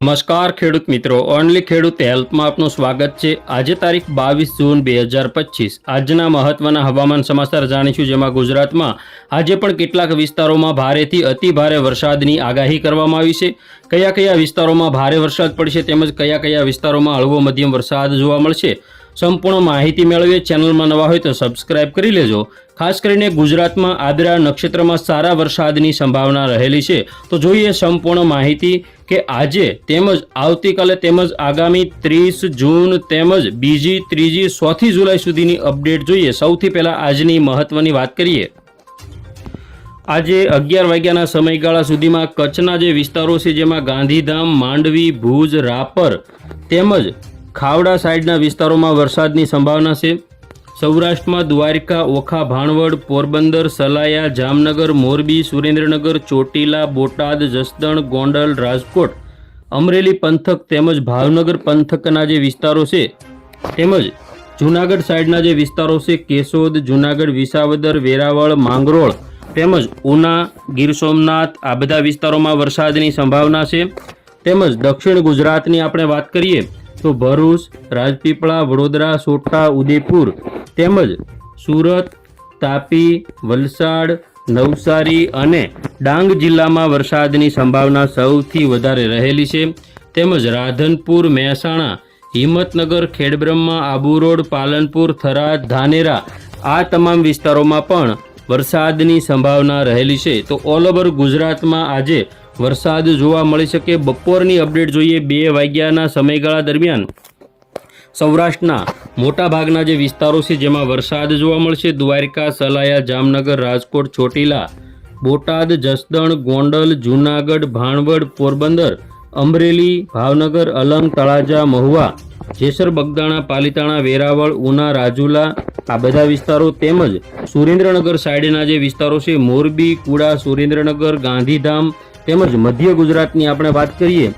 નમસ્કાર ખેડૂત મિત્રો, ઓનલી ખેડૂત હેલ્પમાં આપનું સ્વાગત છે. આજે તારીખ બાવીસ જૂન બે હજાર પચીસ. આજના મહત્વના હવામાન સમાચાર જાણીશું, જેમાં ગુજરાતમાં આજે પણ કેટલાક વિસ્તારોમાં ભારેથી અતિ ભારે વરસાદની આગાહી કરવામાં આવી છે. કયા કયા વિસ્તારોમાં ભારે વરસાદ પડશે તેમજ કયા કયા વિસ્તારોમાં હળવો મધ્યમ વરસાદ જોવા મળશે, સંપૂર્ણ માહિતી મેળવીએ. ચેનલમાં નવા હોય તો સબસ્ક્રાઇબ કરી લેજો. ખાસ કરીને ગુજરાતમાં આદરા નક્ષત્રમાં સારા વરસાદની સંભાવના રહેલી છે. તો જોઈએ સંપૂર્ણ માહિતી કે આજે તેમજ આવતીકાલે તેમજ આગામી ત્રીસ જૂન તેમજ બીજી, ત્રીજી, ચોથી જુલાઈ સુધીની અપડેટ જોઈએ. સૌથી પહેલાં આજની મહત્ત્વની વાત કરીએ. આજે અગિયાર વાગ્યાના સમયગાળા સુધીમાં કચ્છના જે વિસ્તારો છે, જેમાં ગાંધીધામ, માંડવી, ભુજ, રાપર તેમજ ખાવડા સાઈડના વિસ્તારોમાં વરસાદની સંભાવના છે. સૌરાષ્ટ્રમાં દ્વારકા, ઓખા, ભાણવડ, પોરબંદર, સલાયા, જામનગર, મોરબી, સુરેન્દ્રનગર, ચોટીલા, બોટાદ, જસદણ, ગોંડલ, રાજકોટ, અમરેલી પંથક તેમજ ભાવનગર પંથકના જે વિસ્તારો છે, તેમજ જૂનાગઢ સાઈડના જે વિસ્તારો છે, કેશોદ, જૂનાગઢ, વિસાવદર, વેરાવળ, માંગરોળ તેમજ ઉના, ગીર સોમનાથ, આ બધા વિસ્તારોમાં વરસાદની સંભાવના છે. તેમજ દક્ષિણ ગુજરાતની આપણે વાત કરીએ તો ભરૂચ, રાજપીપળા, વડોદરા, સોટા, ઉદયપુર તેમજ સુરત, તાપી, વલસાડ, નવસારી અને ડાંગ જિલ્લામાં વરસાદની સંભાવના સૌથી વધારે રહેલી છે. તેમજ રાધનપુર, મહેસાણા, હિંમતનગર, ખેડબ્રહ્મા, આબુ રોડ, પાલનપુર, થરાદ, ધાનેરા આ તમામ વિસ્તારોમાં પણ વરસાદની સંભાવના રહેલી છે. તો ઓલ ઓવર ગુજરાતમાં આજે વરસાદ જોવા મળી શકે, બપોરની અપડેટ જોઈએ બે વાગ્યાના સમયગાળા દરમિયાન. સૌરાષ્ટ્રના મોટા ભાગના જે વિસ્તારો છે, જેમાં વરસાદ જોવા મળશે, દ્વારકા, સલાયા, જામનગર, રાજકોટ, ચોટીલા, બોટાદ, જસદણ, ગોંડલ, જૂનાગઢ, ભાણવડ, પોરબંદર, અમરેલી, ભાવનગર, અલંગ, તળાજા, મહુવા, જેસર, બગદાણા, પાલીતાણા, વેરાવળ, ઉના, રાજુલા, આ બધા વિસ્તારો તેમજ સુરેન્દ્રનગર સાઈડના જે વિસ્તારો છે, મોરબી, કુડા, સુરેન્દ્રનગર, ગાંધીધામ તેમજ મધ્ય ગુજરાતની આપણે વાત કરીએ